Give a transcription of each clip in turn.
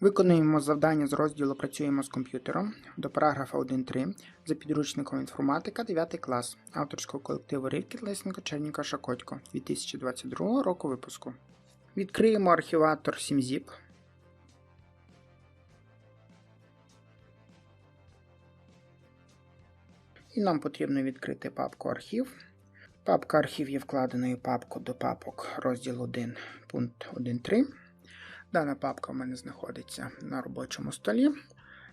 Виконуємо завдання з розділу Працюємо з комп'ютером до параграфа 1.3 за підручником інформатика 9 клас авторського колективу Рівкіт Лисенко Черніка Шакотько 2022 року випуску. Відкриємо архіватор 7zip. І нам потрібно відкрити папку архів. Папка архів є вкладеною папкою до папок розділ 1, пункт 1.3. Дана папка в мене знаходиться на робочому столі.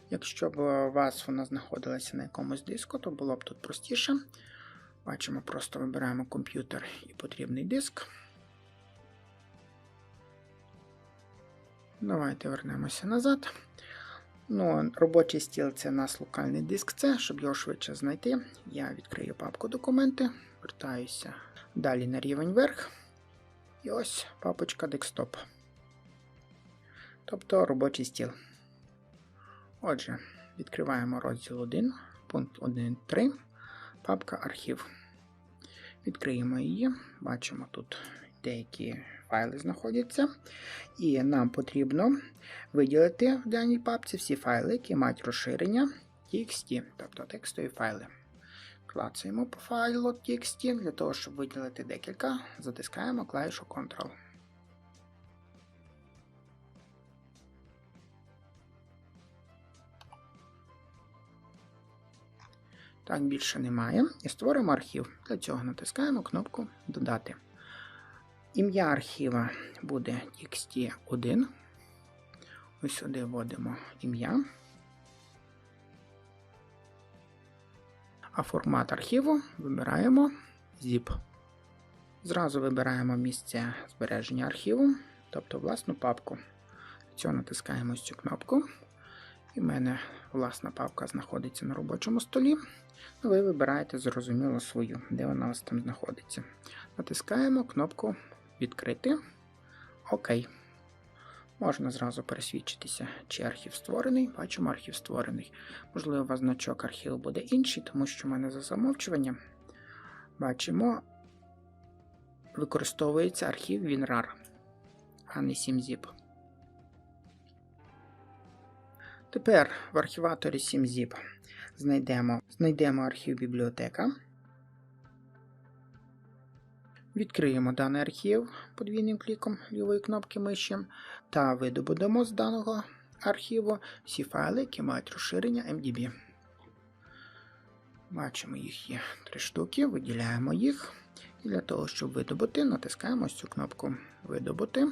Якщо б у вас вона знаходилася на якомусь диску, то було б тут простіше. Бачимо, просто вибираємо комп'ютер і потрібний диск. Давайте вернемося назад. Ну, Робочий стіл це у нас локальний диск C. Щоб його швидше знайти, я відкрию папку документи, вертаюся далі на рівень вверх. І ось папочка Desktop. Тобто робочий стіл. Отже, відкриваємо розділ 1, пункт 1.3, папка архів. Відкриємо її. Bачимо, тут деякі файли знаходяться. І нам потрібно виділити в даній папці всі файли, які мають розширення TXT, тобто текстові файли. Клацаємо по файлу TXT. Для того, щоб виділити декілька, затискаємо клавішу Ctrl. Так, більше немає. І створимо архів. Для цього натискаємо кнопку Додати. Ім'я архіва буде txt1. Ось сюди вводимо ім'я. А формат архіву вибираємо zip. Зразу вибираємо місце збереження архіву, тобто власну папку. Для цього натискаємо цю кнопку. І в мене власна папка знаходиться на робочому столі. Ви вибираєте зрозуміло свою, де вона у вас там знаходиться. Натискаємо кнопку Відкрити. ОК. Можна зразу пересвідчитися, чи архів створений. Бачимо, архів створений. Можливо, у вас значок архіву буде інший, тому що в мене за замовчуванням бачимо, використовується архів WinRAR, а не 7zip. Тепер в архіваторі 7zip знайдемо, знайдемо архів бібліотека. Відкриємо даний архів подвійним кліком лівої кнопки миші та видобудемо з даного архіву всі файли, які мають розширення MDB. Бачимо, їх є три штуки, виділяємо їх. І для того, щоб видобути, натискаємо цю кнопку Видобути.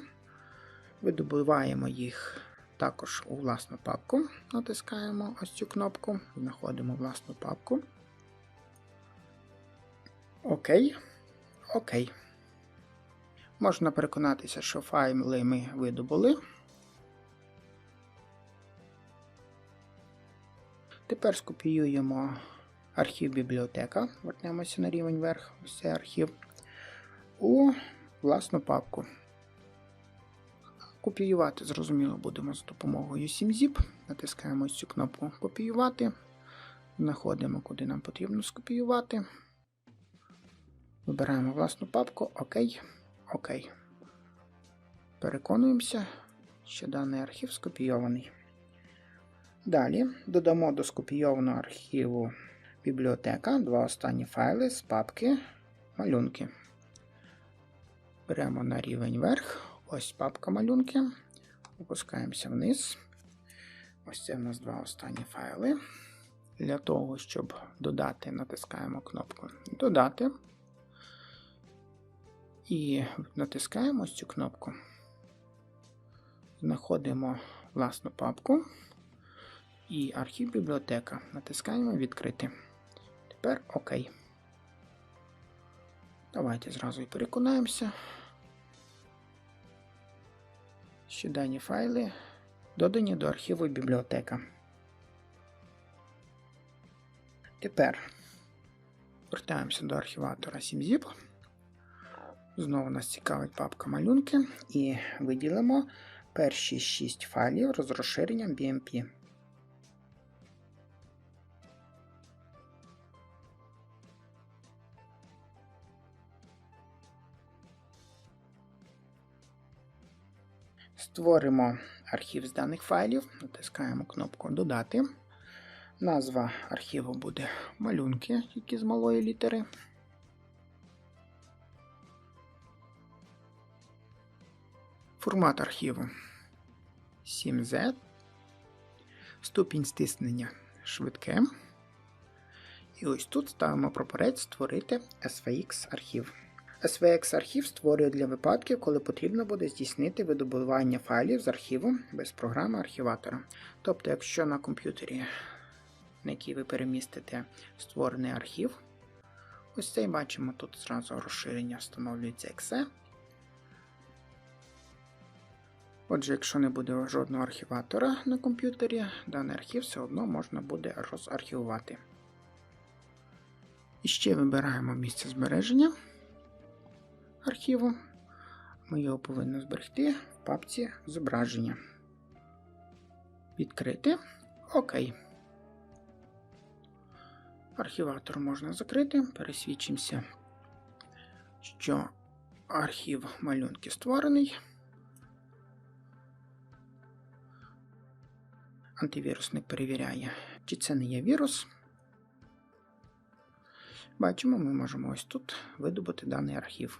Видобуваємо їх також у власну папку. Натискаємо ось цю кнопку, знаходимо власну папку. Окей. Окей. Можна переконатися, що файли ми видобули. Тепер скопіюємо архів бібліотека. Вернемося на рівень вверх, ось цей архів, у власну папку. Копіювати, зрозуміло, будемо з допомогою 7zip. Натискаємо цю кнопку Копіювати. Знаходимо, куди нам потрібно скопіювати. Вибираємо власну папку ОК. ОК. Переконуємося, що даний архів скопійований. Далі додамо до скопійованого архіву бібліотека два останні файли з папки малюнки. Беремо на рівень вверх. Ось папка малюнки. Опускаємося вниз. Ось це в нас два останні файли. Для того, щоб додати, натискаємо кнопку Додати. І натискаємо цю кнопку. Знаходимо власну папку і архів бібліотека. Натискаємо Відкрити. Тепер ОК. Давайте зразу і переконаємося, що дані файли додані до архіву бібліотека. Тепер вертаємося до архіватора 7zip. Знову нас цікавить папка малюнки, і виділимо перші 6 файлів з розширенням BMP. Створимо архів з даних файлів. Натискаємо кнопку Додати. Назва архіву буде малюнки, які з малої літери. Формат архіву 7Z. Ступінь стиснення швидке. І ось тут ставимо прапорець Створити SVX архів. SVX архів створює для випадків, коли потрібно буде здійснити видобування файлів з архіву без програми архіватора. Тобто, якщо на комп'ютері, на який ви перемістите створений архів, ось цей бачимо, тут зразу розширення встановлюється exe. Отже, якщо не буде жодного архіватора на комп'ютері, даний архів все одно можна буде розархівувати. І ще вибираємо місце збереження архіву. Ми його повинні зберегти в папці зображення. Відкрити. ОК. Архіватор можна закрити. Пересвідчимося, що архів малюнки створений. Антивірусник перевіряє, чи це не є вірус. Бачимо, ми можемо ось тут видобути даний архів.